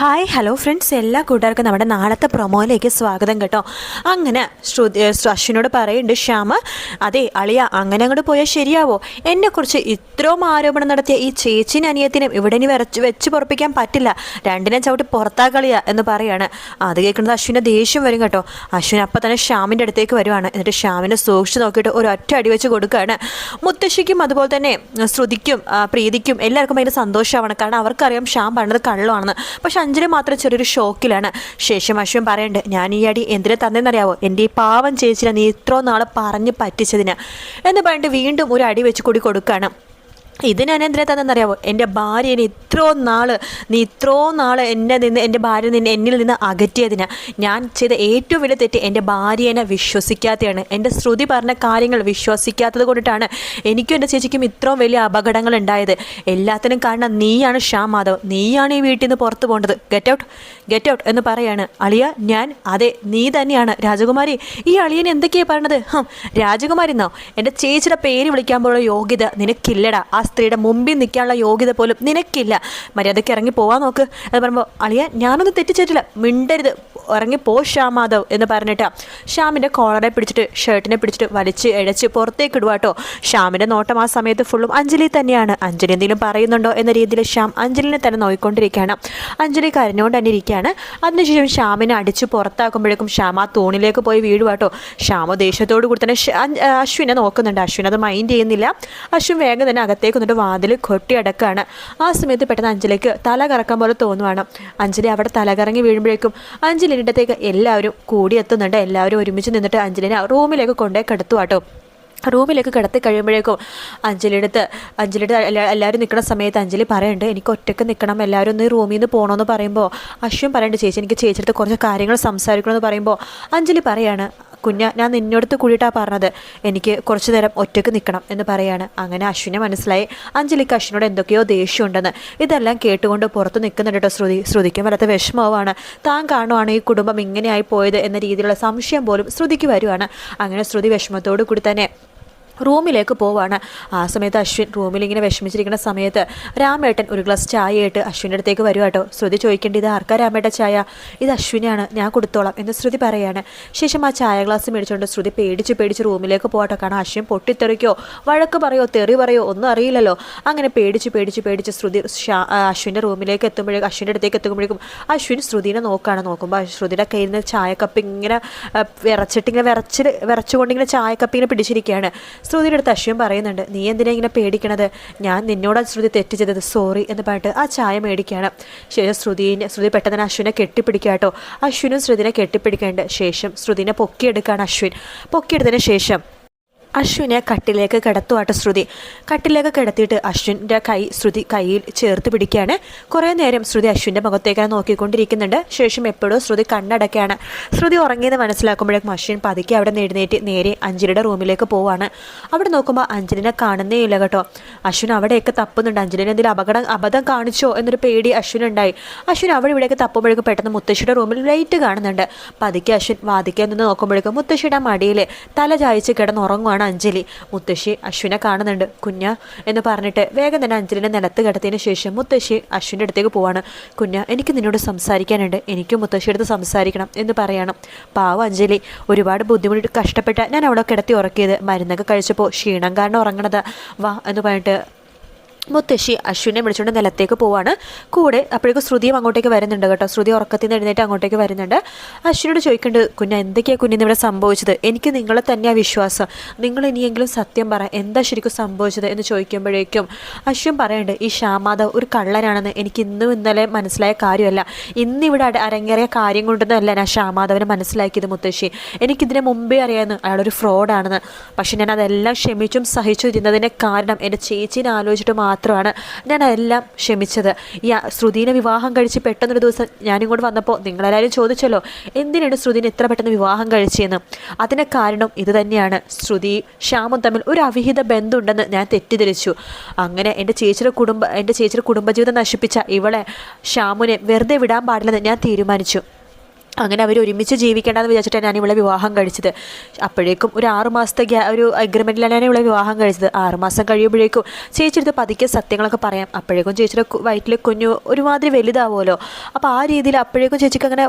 Hi hello friends എല്ലാ കൂട്ടുകാർക്കും നമ്മുടെ നാളത്തെ പ്രൊമോയിലേക്ക് സ്വാഗതം കേട്ടോ. അങ്ങനെ ശ്രുതി അശ്വിനോട് പറയുന്നുണ്ട് ശ്യാമ അതെ അളിയ അങ്ങനെ അങ്ങോട്ട് പോയാൽ ശരിയാവോ? എന്നെക്കുറിച്ച് ഇത്രയും ആരോപണം നടത്തിയ ഈ ചേച്ചിനും അനിയത്തിനും ഇവിടെ ഇനി വരച്ച് വെച്ച് പുറപ്പിക്കാൻ പറ്റില്ല. രണ്ടിനെ ചവിട്ടി പുറത്താക്കളിയ എന്ന് പറയാണ്. അത് കേൾക്കുന്നത് അശ്വിന്റെ ദേഷ്യം വരും കേട്ടോ. അശ്വിൻ അപ്പം തന്നെ ശ്യാമിന്റെ അടുത്തേക്ക് വരുവാണ്. എന്നിട്ട് ശ്യാമിനെ സൂക്ഷിച്ച് നോക്കിയിട്ട് ഒരു ഒറ്റ അടി വെച്ച് കൊടുക്കുകയാണ്. മുത്തശ്ശിക്കും അതുപോലെ തന്നെ ശ്രുതിക്കും പ്രീതിക്കും എല്ലാവർക്കും ഭയങ്കര സന്തോഷമാണ്. കാരണം അവർക്കറിയാം ശ്യാം പറഞ്ഞത് കള്ളമാണെന്ന്. പക്ഷെ അഞ്ജലി മാത്രം ചെറിയൊരു ഷോക്കിലാണ്. ശേഷം അശ്വൻ പറയണ്ട് ഞാൻ ഈ അടി എന്തിനെ തന്നെന്നറിയാവോ എന്റെ ഈ പാവം ചേച്ചിനെ നീ ഇത്രോ നാൾ പറഞ്ഞ് പറ്റിച്ചതിന്. എന്ന് പറഞ്ഞിട്ട് വീണ്ടും ഒരു അടി വെച്ച് കൂടി കൊടുക്കുകയാണ് ഇത് ഞാൻ എന്തിനാ തന്നെന്നറിയാവോ? എന്റെ എന്നെ ഇത്രോ നാൾ നീ ഇത്രോ നാൾ എന്നെ നിന്ന് എന്റെ ഭാര്യ നിന്ന് എന്നിൽ നിന്ന് അകറ്റിയതിന് ഞാൻ ചെയ്ത ഏറ്റവും വലിയ തെറ്റ് എന്റെ ഭാര്യനെ വിശ്വസിക്കാത്തതാണ് എന്റെ ശ്രുതി പറഞ്ഞ കാര്യങ്ങൾ വിശ്വസിക്കാത്തത് കൊണ്ടിട്ടാണ് എനിക്കും എന്റെ ചേച്ചിക്കും ഇത്രയും വലിയ അപകടങ്ങൾ ഉണ്ടായത്. എല്ലാത്തിനും കാരണം നീയാണ് ഷ്യാം മാധവ്. നീയാണ് ഈ വീട്ടിൽ നിന്ന് പുറത്തു പോകേണ്ടത്. ഗെറ്റ് ഔട്ട് ഗെറ്റ് ഔട്ട് എന്ന് പറയാണ്. അളിയ ഞാൻ അതെ നീ തന്നെയാണ്. രാജകുമാരി ഈ അളിയൻ എന്തൊക്കെയാണ് പറയണത് ഹം രാജകുമാരി എന്നോ? എന്റെ ചേച്ചിയുടെ പേര് വിളിക്കാൻ പോലുള്ള യോഗ്യത നിനക്കില്ലടാ. ആ സ്ത്രീയുടെ മുമ്പിൽ നിൽക്കാനുള്ള യോഗ്യത പോലും നിനക്കില്ല. മര്യാദയ്ക്ക് ഇറങ്ങി പോവാൻ നോക്ക്. അത് പറയുമ്പോൾ അളിയ ഞാനൊന്നും തെറ്റിച്ചിട്ടില്ല മിണ്ടരുത്. ഇറങ്ങി പോ ശ്യാം മാധവ് എന്ന് പറഞ്ഞിട്ട് ശ്യാമിന്റെ കോളറെ പിടിച്ചിട്ട് ഷർട്ടിനെ പിടിച്ചിട്ട് വലിച്ച് ഇഴച്ച് പുറത്തേക്ക് ഇടുക കേട്ടോ ശ്യാമിന്റെ നോട്ടം ആ സമയത്ത് ഫുള്ളും അഞ്ജലി തന്നെയാണ്. അഞ്ജലി എന്തെങ്കിലും പറയുന്നുണ്ടോ എന്ന രീതിയിൽ ശ്യാം അഞ്ജലിനെ തന്നെ നോയിക്കൊണ്ടിരിക്കുകയാണ്. അഞ്ജലി കരഞ്ഞുകൊണ്ട് തന്നെ ഇരിക്കുകയാണ്. അതിനുശേഷം ശ്യാമിനെ അടിച്ച് പുറത്താക്കുമ്പോഴേക്കും ശ്യാം ആ തൂണിലേക്ക് പോയി വീഴുക കേട്ടോ ശ്യാമ ദേഷ്യത്തോടു കൂടി തന്നെ അശ്വിനെ നോക്കുന്നുണ്ട്. അശ്വിൻ അത് മൈൻഡ് ചെയ്യുന്നില്ല. അശ്വിൻ വേഗം തന്നെ അകത്തേക്ക് വന്നിട്ട് വാതിൽ കൊട്ടി അടക്കുകയാണ് ആ സമയത്ത് പെട്ടെന്ന് അഞ്ജലിക്ക് തല കറക്കാൻ പോലെ തോന്നുവാണ്. അഞ്ജലി അവിടെ തലകറങ്ങി വീഴുമ്പോഴേക്കും അഞ്ജലിന്റെ അടുത്തേക്ക് എല്ലാവരും കൂടി എത്തുന്നുണ്ട്. എല്ലാവരും ഒരുമിച്ച് നിന്നിട്ട് അഞ്ജലിനെ റൂമിലേക്ക് കൊണ്ടുപോയി കിടത്തുവാട്ടോ. റൂമിലേക്ക് കിടത്തി കഴിയുമ്പോഴേക്കും അഞ്ജലിയുടെ അടുത്ത് അഞ്ജലിയുടെ എല്ലാ എല്ലാവരും നിൽക്കുന്ന സമയത്ത് അഞ്ജലി പറയുന്നുണ്ട് എനിക്ക് ഒറ്റയ്ക്ക് നിൽക്കണം. എല്ലാവരും ഒന്ന് റൂമിൽ നിന്ന് പോകണമെന്ന് പറയുമ്പോൾ അശ്വൻ പറയുന്നുണ്ട് ചേച്ചി എനിക്ക് ചേച്ചിയുടെ കുറച്ച് കാര്യങ്ങൾ സംസാരിക്കണമെന്ന് പറയുമ്പോൾ അഞ്ജലി പറയാണ് കുഞ്ഞ ഞാൻ നിന്നോടത്ത് കൂടിയിട്ടാണ് പറഞ്ഞത്. എനിക്ക് കുറച്ചു നേരം ഒറ്റയ്ക്ക് നിൽക്കണം എന്ന് പറയാണ്. അങ്ങനെ അശ്വിനെ മനസ്സിലായി. അഞ്ജലിക്ക് അശ്വിനോട് എന്തൊക്കെയോ ദേഷ്യമുണ്ടെന്ന്. ഇതെല്ലാം കേട്ടുകൊണ്ട് പുറത്ത് നിൽക്കുന്നുണ്ട് ശ്രുതി. ശ്രുതിക്കും വല്ലാത്ത വിഷമമാണ് താൻ കാണുവാണ് ഈ കുടുംബം ഇങ്ങനെയായി പോയത് എന്ന രീതിയിലുള്ള സംശയം പോലും ശ്രുതിക്ക് വരുവാണ്. അങ്ങനെ ശ്രുതി വിഷമത്തോടു കൂടി തന്നെ റൂമിലേക്ക് പോവാണ്. ആ സമയത്ത് അശ്വിൻ റൂമിൽ ഇങ്ങനെ വിഷമിച്ചിരിക്കുന്ന സമയത്ത് രാമേട്ടൻ ഒരു ഗ്ലാസ് ചായ ആയിട്ട് അശ്വിന്റെ അടുത്തേക്ക് വരുക കേട്ടോ. ശ്രുതി ചോദിക്കേണ്ടത് ആർക്കാ രാമേട്ട ചായ? ഇത് അശ്വിനാണ് ഞാൻ കൊടുത്തോളാം എന്ന് ശ്രുതി പറയാണ്. ശേഷം ആ ചായ ഗ്ലാസ് മേടിച്ചുകൊണ്ട് ശ്രുതി പേടിച്ച് പേടിച്ച് റൂമിലേക്ക് പോകട്ടെ കാരണം അശ്വിൻ പൊട്ടിത്തെറിക്കോ വഴക്ക് പറയോ തെറി പറയോ ഒന്നും അറിയില്ലല്ലോ. അങ്ങനെ പേടിച്ച് പേടിച്ച് പേടിച്ച് ശ്രുതി അശ്വിന്റെ റൂമിലേക്ക് എത്തുമ്പോഴേക്കും അശ്വിന്റെ അടുത്തേക്ക് എത്തുമ്പോഴേക്കും അശ്വിൻ ശ്രുതിനെ നോക്കാണ്. നോക്കുമ്പോൾ ശ്രുതിയുടെ കയ്യിൽ നിന്ന് ചായക്കപ്പ് ഇങ്ങനെ വിറച്ചിട്ട് ഇങ്ങനെ വിറച്ച് വിറച്ചുകൊണ്ട് ഇങ്ങനെ ചായക്കപ്പ് ഇങ്ങനെ പിടിച്ചിരിക്കുകയാണ്. ശ്രുതിയുടെ അടുത്ത് അശ്വിൻ പറയുന്നുണ്ട് നീ എന്തിനാ ഇങ്ങനെ പേടിക്കണത്? ഞാൻ നിന്നോട് ശ്രുതി തെറ്റ് ചെയ്തത്. സോറി എന്ന് പറഞ്ഞിട്ട് ആ ചായ മേടിക്കുകയാണ്. ശേഷം ശ്രുതിനെ ശ്രുതി പെട്ടെന്ന് അശ്വിനെ കെട്ടിപ്പിടിക്കുക കേട്ടോ. അശ്വിനും ശ്രുതിനെ കെട്ടിപ്പിടിക്കേണ്ട ശേഷം ശ്രുതിനെ പൊക്കിയെടുക്കുകയാണ് അശ്വിൻ. പൊക്കിയെടുത്തതിന് ശേഷം അശ്വിനെ കട്ടിലേക്ക് കിടത്തുവാട്ട ശ്രുതി. കട്ടിലേക്ക് കിടത്തിയിട്ട് അശ്വിന്റെ കൈ ശ്രുതി കയ്യിൽ ചേർത്ത് പിടിക്കുകയാണ്. കുറേ നേരം ശ്രുതി അശ്വിന്റെ മുഖത്തേക്കാണ് നോക്കിക്കൊണ്ടിരിക്കുന്നുണ്ട്. ശേഷം എപ്പോഴും ശ്രുതി കണ്ണടക്കുകയാണ് ശ്രുതി ഉറങ്ങിയെന്ന് മനസ്സിലാക്കുമ്പോഴേക്കും അശ്വിൻ പതുക്കെ അവിടെ എഴുന്നേറ്റ് നേരെ അഞ്ജലിയുടെ റൂമിലേക്ക് പോവാണ്. അവിടെ നോക്കുമ്പോൾ അഞ്ജലിനെ കാണുന്നേ ഇല്ല കേട്ടോ. അശ്വിൻ അവിടെയൊക്കെ തപ്പുന്നുണ്ട്. അഞ്ജലിനെ എന്തെങ്കിലും അപകടം അബദ്ധം കാണിച്ചോ എന്നൊരു പേടി അശ്വിനുണ്ടായി. അശ്വിൻ അവിടെ ഇവിടെയൊക്കെ തപ്പുമ്പോഴേക്കും പെട്ടെന്ന് മുത്തശ്ശിയുടെ റൂമിൽ ലൈറ്റ് കാണുന്നുണ്ട്. പതുക്കെ അശ്വിൻ വാദിക്കാൻ നിന്ന് നോക്കുമ്പോഴേക്കും മുത്തശ്ശിയുടെ മടിയിൽ തല ചായച്ച് കിടന്നുറങ്ങുവാണ് അഞ്ജലി. മുത്തശ്ശി അശ്വിനെ കാണുന്നുണ്ട്. കുഞ്ഞ എന്ന് പറഞ്ഞിട്ട് വേഗം തന്നെ അഞ്ജലിനെ നിലത്ത് കിടത്തിയതിന് ശേഷം മുത്തശ്ശി അശ്വിന്റെ അടുത്തേക്ക് പോവാണ്. കുഞ്ഞ എനിക്ക് നിന്നോട് സംസാരിക്കാനുണ്ട്. എനിക്കും മുത്തശ്ശിയുടെ അടുത്ത് സംസാരിക്കണം എന്ന് പറയണം. പാവം അഞ്ജലി ഒരുപാട് ബുദ്ധിമുട്ട് കഷ്ടപ്പെട്ട ഞാൻ അവിടെ കിടത്തി ഉറക്കിയത്. മരുന്നൊക്കെ കഴിച്ചപ്പോൾ ക്ഷീണം കാരണം ഉറങ്ങണത്. വാ എന്ന് പറഞ്ഞിട്ട് മുത്തശ്ശി അശ്വിനെ വിളിച്ചുകൊണ്ട് നിലത്തേക്ക് പോവാണ്. കൂടെ അപ്പോഴേക്കും ശ്രുതിയും അങ്ങോട്ടേക്ക് വരുന്നുണ്ട് കേട്ടോ. ശ്രുതി ഉറക്കത്തിൽ നിന്ന് എഴുന്നേറ്റ് അങ്ങോട്ടേക്ക് വരുന്നുണ്ട്. അശ്വിനോട് ചോദിക്കേണ്ടത് കുഞ്ഞ എന്തൊക്കെയാണ് കുഞ്ഞിന് ഇവിടെ സംഭവിച്ചത്? എനിക്ക് നിങ്ങളെ തന്നെയാണ് വിശ്വാസം. നിങ്ങൾ ഇനിയെങ്കിലും സത്യം പറ എന്താ ശരിക്കും സംഭവിച്ചത്? എന്ന് ചോദിക്കുമ്പോഴേക്കും അശ്വിൻ പറയുന്നുണ്ട് ഈ ശ്യാമാധവ് ഒരു കള്ളനാണെന്ന് എനിക്ക് ഇന്നും ഇന്നലെ മനസ്സിലായ കാര്യമല്ല. ഇന്നിവിടെ അരങ്ങേറിയ കാര്യം കൊണ്ടൊന്നുമല്ല ഞാൻ ശ്യാമാധവനെ മനസ്സിലാക്കിയത് മുത്തശ്ശി. എനിക്കിതിനെ മുമ്പേ അറിയാമെന്ന് അയാളൊരു ഫ്രോഡാണെന്ന് പക്ഷെ ഞാൻ അതെല്ലാം ക്ഷമിച്ചും സഹിച്ചു ഇരുന്നതിന്റെ കാരണം എന്റെ ചേച്ചീനെ ആലോചിച്ചിട്ട് മാത്രമാണ് ഞാൻ അതെല്ലാം ക്ഷമിച്ചത്. ഈ ശ്രുതിനെ വിവാഹം കഴിച്ച് പെട്ടെന്നൊരു ദിവസം ഞാനിങ്ങോട്ട് വന്നപ്പോൾ നിങ്ങളെല്ലാവരും ചോദിച്ചല്ലോ എന്തിനാണ് ശ്രുതിനെ ഇത്ര പെട്ടെന്ന് വിവാഹം കഴിച്ചതെന്ന് അതിന് കാരണം ഇത് തന്നെയാണ്. ശ്രുതി ശ്യാമും തമ്മിൽ ഒരു അവിഹിത ബന്ധമുണ്ടെന്ന് ഞാൻ തെറ്റിദ്ധരിച്ചു. അങ്ങനെ എന്റെ ചേച്ചിയുടെ കുടുംബ എന്റെ ചേച്ചിയുടെ കുടുംബജീവിതം നശിപ്പിച്ച ഇവളെ ശ്യാമുനെ വെറുതെ വിടാൻ പാടില്ലെന്ന് ഞാൻ തീരുമാനിച്ചു. അങ്ങനെ അവർ ഒരുമിച്ച് ജീവിക്കേണ്ടെന്ന് വിചാരിച്ചിട്ടാണ് ഞാൻ ഇവളെ വിവാഹം കഴിച്ചത്. അപ്പോഴേക്കും ഒരു ആറ് മാസത്തെ ഒരു അഗ്രിമെന്റിലാണ് ഞാൻ ഇവളെ വിവാഹം കഴിച്ചത്. ആറ് മാസം കഴിയുമ്പോഴേക്കും ചേച്ചിയെടുത്ത് പതുക്കെ സത്യങ്ങളൊക്കെ പറയാം. അപ്പോഴേക്കും ചേച്ചിയുടെ വയറ്റിൽ കുഞ്ഞു ഒരുമാതിരി വലുതാവുമല്ലോ. അപ്പോൾ ആ രീതിയിൽ അപ്പോഴേക്കും ചേച്ചിക്ക് അങ്ങനെ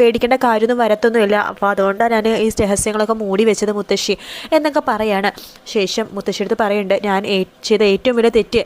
പേടിക്കേണ്ട കാര്യമൊന്നും വരത്തൊന്നുമില്ല. അപ്പോൾ അതുകൊണ്ടാണ് ഞാൻ ഈ രഹസ്യങ്ങളൊക്കെ മൂടി വെച്ചത് മുത്തശ്ശി എന്നൊക്കെ പറയാണ്. ശേഷം മുത്തശ്ശിയെടുത്ത് പറയുന്നുണ്ട് ഞാൻ ചെയ്ത ഏറ്റവും വലിയ തെറ്റ്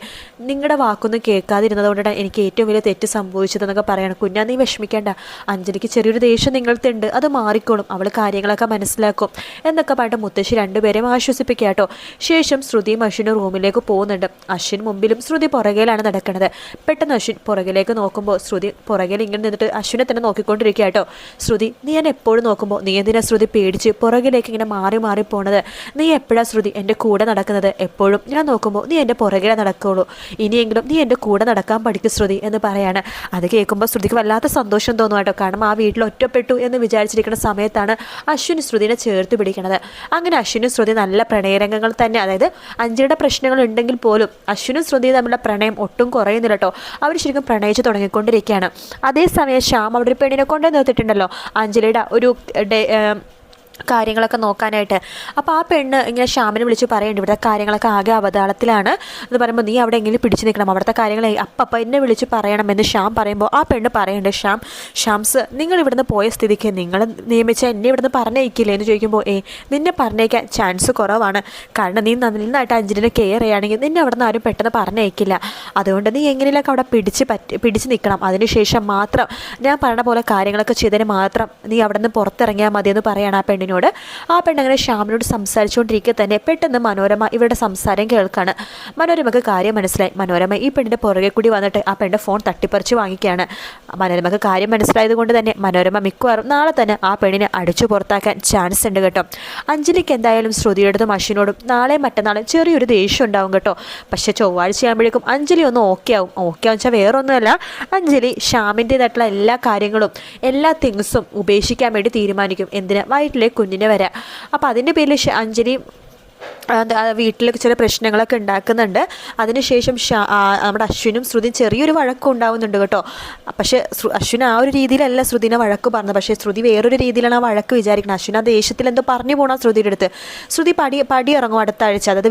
നിങ്ങളുടെ വാക്കൊന്നും കേൾക്കാതിരുന്നത് കൊണ്ടാണ് എനിക്ക് ഏറ്റവും വലിയ തെറ്റ് സംഭവിച്ചതെന്നൊക്കെ പറയണം. കുഞ്ഞാ നീ വിഷമിക്കേണ്ട. അഞ്ജലിക്ക് ചെറിയൊരു ദേഷ്യം നിങ്ങൾക്കുണ്ട് അത് മാറിക്കോളും അവൾ കാര്യങ്ങളൊക്കെ മനസ്സിലാക്കും എന്നൊക്കെ പറഞ്ഞിട്ട് മുത്തശ്ശി രണ്ടുപേരെയും ആശ്വസിപ്പിക്കുക കേട്ടോ. ശേഷം ശ്രുതിയും അശ്വിനും റൂമിലേക്ക് പോകുന്നുണ്ട്. അശ്വിൻ മുമ്പിലും ശ്രുതി പുറകിലാണ് നടക്കുന്നത് പെട്ടെന്ന് അശ്വിൻ പുറകിലേക്ക് നോക്കുമ്പോൾ ശ്രുതി പുറകിൽ ഇങ്ങനെ നിന്നിട്ട് അശ്വിനെ തന്നെ നോക്കിക്കൊണ്ടിരിക്കുക കേട്ടോ. ശ്രുതി നീ എന്നെ എപ്പോഴും നോക്കുമ്പോൾ നീ എന്തിനാ ശ്രുതി പേടിച്ച് പുറകിലേക്ക് ഇങ്ങനെ മാറി മാറി പോണത്? നീ എപ്പോഴാണ് ശ്രുതി എന്റെ കൂടെ നടക്കുന്നത്? എപ്പോഴും ഞാൻ നോക്കുമ്പോൾ നീ എന്റെ പുറകിലെ നടക്കുകയുള്ളൂ ഇനിയെങ്കിലും നീ എന്റെ കൂടെ നടക്കാൻ പഠിക്കും ശ്രുതി എന്ന് പറയാണ്. അത് കേൾക്കുമ്പോൾ ശ്രുതിക്ക് വല്ലാത്ത സന്തോഷം തോന്നും കേട്ടോ. കാരണം ആ വീട്ടിൽ ഒറ്റപ്പെട്ടു എന്ന് വിചാരിച്ചിരിക്കുന്ന സമയത്താണ് അശ്വിനി ശ്രുതിനെ ചേർത്ത് പിടിക്കുന്നത്. അങ്ങനെ അശ്വിനും ശ്രുതി നല്ല പ്രണയരംഗങ്ങൾ തന്നെ അതായത് അഞ്ജലിയുടെ പ്രശ്നങ്ങൾ ഉണ്ടെങ്കിൽ പോലും അശ്വിനും ശ്രുതി തമ്മിലുള്ള പ്രണയം ഒട്ടും കുറയുന്നില്ല കേട്ടോ. അവർ ശരിക്കും പ്രണയിച്ച് തുടങ്ങിക്കൊണ്ടിരിക്കുകയാണ്. അതേസമയം ശ്യാം അവിടെ ഒരു പെണ്ണിനെ കൊണ്ടേ നിർത്തിയിട്ടുണ്ടല്ലോ. അഞ്ജലിയുടെ ഒരു കാര്യങ്ങളൊക്കെ നോക്കാനായിട്ട്. അപ്പോൾ ആ പെണ്ണ് ഇങ്ങനെ ശ്യാമിനെ വിളിച്ച് പറയുന്നുണ്ട് ഇവിടുത്തെ കാര്യങ്ങളൊക്കെ ആകെ അവതാളത്തിലാണ്. എന്ന് പറയുമ്പോൾ നീ അവിടെ എങ്കിലും പിടിച്ചു നിൽക്കണം. അവിടുത്തെ കാര്യങ്ങൾ അപ്പം എന്നെ വിളിച്ച് പറയണമെന്ന് ശ്യാം പറയുമ്പോൾ ആ പെണ്ണ് പറയുന്നുണ്ട് ശ്യാം ശ്യാംസ് നിങ്ങൾ ഇവിടുന്ന് പോയ സ്ഥിതിക്ക് നിങ്ങൾ നിയമിച്ച എന്നെ ഇവിടുന്ന് പറഞ്ഞേക്കില്ലേ എന്ന് ചോദിക്കുമ്പോൾ ഏ നിന്നെ പറഞ്ഞേക്കാൻ ചാൻസ് കുറവാണ്. കാരണം നീ നന്നായിട്ട് അഞ്ജലിനെ കെയർ ചെയ്യുകയാണെങ്കിൽ നിന്നെ അവിടെ നിന്ന് ആരും പെട്ടെന്ന് പറഞ്ഞേക്കില്ല അതുകൊണ്ട് നീ എങ്ങനെയൊക്കെ അവിടെ പിടിച്ച് പറ്റി പിടിച്ച് നിൽക്കണം. അതിനുശേഷം മാത്രം ഞാൻ പറഞ്ഞ പോലെ കാര്യങ്ങളൊക്കെ ചെയ്തതിന് മാത്രം നീ അവിടെ നിന്ന് പുറത്തിറങ്ങിയാൽ മതിയെന്ന് പറയാണ് ആ പെണ്ണിനോട് ആ പെണ്ണങ്ങനെ ശ്യാമിനോട് സംസാരിച്ചുകൊണ്ടിരിക്കെ തന്നെ പെട്ടെന്ന് മനോരമ ഇവരുടെ സംസാരം കേൾക്കാണ്. മനോരമക്ക് കാര്യം മനസ്സിലായി. മനോരമ ഈ പെണ്ണിന്റെ പുറകെ കൂടി വന്നിട്ട് ആ പെണ്ണിന്റെ ഫോൺ തട്ടിപ്പറിച്ച് വാങ്ങിക്കുകയാണ് മനോരമക്ക് കാര്യം മനസ്സിലായത് കൊണ്ട് തന്നെ മനോരമ മിക്കവാറും നാളെ തന്നെ ആ പെണ്ണിനെ അടിച്ചു പുറത്താക്കാൻ ചാൻസ് ഉണ്ട് കേട്ടോ. അഞ്ജലിക്ക് എന്തായാലും ശ്രുതിയോടതും അശ്വിനോടും നാളെ മറ്റന്നാളും ചെറിയൊരു ദേഷ്യം ഉണ്ടാവും കേട്ടോ. പക്ഷെ ചൊവ്വാഴ്ച ആകുമ്പോഴേക്കും അഞ്ജലി ഒന്ന് ഓക്കെ ആവും. ഓക്കെ ആവും വെച്ചാൽ വേറൊന്നുമല്ല അഞ്ജലി ഷ്യാമിന്റേതായിട്ടുള്ള എല്ലാ കാര്യങ്ങളും എല്ലാ തിങ്സും ഉപേക്ഷിക്കാൻ വേണ്ടി തീരുമാനിക്കും. എന്തിന് വയറ്റിലെ കുഞ്ഞിനെ വരാം അപ്പോൾ അതിന്റെ പേരിൽ അഞ്ജലി വീട്ടിലൊക്കെ ചില പ്രശ്നങ്ങളൊക്കെ ഉണ്ടാക്കുന്നുണ്ട്. അതിനുശേഷം നമ്മുടെ അശ്വിനും ശ്രുതിയും ചെറിയൊരു വഴക്കം ഉണ്ടാവുന്നുണ്ട് കേട്ടോ. പക്ഷേ അശ്വിൻ ആ ഒരു രീതിയിലല്ല ശ്രുതിനെ വഴക്ക് പറഞ്ഞത്. പക്ഷേ ശ്രുതി വേറൊരു രീതിയിലാണ് ആ വഴക്ക് വിചാരിക്കുന്നത്. അശ്വിൻ ആ ദേഷ്യത്തിൽ എന്തോ പറഞ്ഞു പോകണം ശ്രുതിയുടെ അടുത്ത്. ശ്രുതി പടി പടി ഇറങ്ങും അടുത്ത ആഴ്ച അതായത്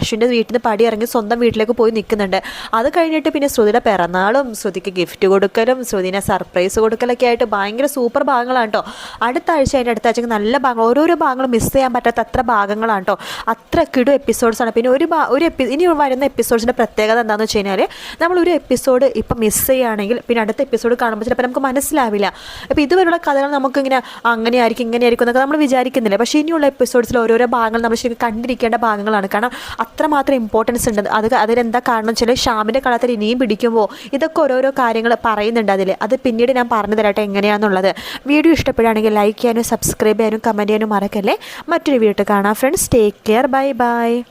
അശ്വിന്റെ വീട്ടിൽ നിന്ന് പടി ഇറങ്ങി സ്വന്തം വീട്ടിലേക്ക് പോയി നിൽക്കുന്നുണ്ട്. അത് കഴിഞ്ഞിട്ട് പിന്നെ ശ്രുതിയുടെ പിറന്നാളും ശ്രുതിക്ക് ഗിഫ്റ്റ് കൊടുക്കലും ശ്രുതിനെ സർപ്രൈസ് കൊടുക്കലൊക്കെ ആയിട്ട് ഭയങ്കര സൂപ്പർ ഭാഗങ്ങളാണ് കേട്ടോ. അടുത്ത ആഴ്ച അതിന്റെ അടുത്ത ആഴ്ച നല്ല ഭാഗങ്ങൾ ഓരോരോ ഭാഗങ്ങളും മിസ് ചെയ്യാൻ പറ്റാത്ത അത്ര ഭാഗങ്ങളാണ് കേട്ടോ. അത്ര കിടു എപ്പിസോഡ്സാണ് പിന്നെ ഒരു ഒരു എപ്പി ഇനി വരുന്ന എപ്പിസോഡ്സിന്റെ പ്രത്യേകത എന്താണെന്ന് വെച്ച് കഴിഞ്ഞാൽ നമ്മൾ ഒരു എപ്പിസോഡ് ഇപ്പം മിസ് ചെയ്യുകയാണെങ്കിൽ പിന്നെ അടുത്ത എപ്പിസോഡ് കാണുമ്പോൾ ചിലപ്പോൾ നമുക്ക് മനസ്സിലാവില്ല. അപ്പോൾ ഇതുവരെയുള്ള കഥകൾ നമുക്കിങ്ങനെ ഇങ്ങനെ ആയിരിക്കും എന്നൊക്കെ നമ്മൾ വിചാരിക്കുന്നില്ല. പക്ഷേ ഇനിയുള്ള എപ്പിസോഡ്സിൽ ഓരോരോ ഭാഗങ്ങൾ നമ്മൾ ശരിക്കും കണ്ടിരിക്കേണ്ട ഭാഗങ്ങളാണ്. കാരണം അത്രമാത്രം ഇമ്പോർട്ടൻസ് ഉണ്ട്. അത് അതിലെന്താ കാരണം വെച്ചാൽ ഷാമിന്റെ കളത്തിൽ ഇനിയും പിടിക്കുമ്പോൾ ഇതൊക്കെ ഓരോരോ കാര്യങ്ങൾ പറയുന്നുണ്ട് അതിൽ അത് പിന്നീട് ഞാൻ പറഞ്ഞു തരട്ടെ എങ്ങനെയാണെന്നുള്ളത് വീഡിയോ ഇഷ്ടപ്പെടുകയാണെങ്കിൽ ലൈക്ക് ചെയ്യാനും സബ്സ്ക്രൈബ് ചെയ്യാനും കമന്റ് ചെയ്യാനും മറക്കല്ലേ. മറ്റൊരു വീട്ടിൽ കാണാം. Friends take care Bye bye.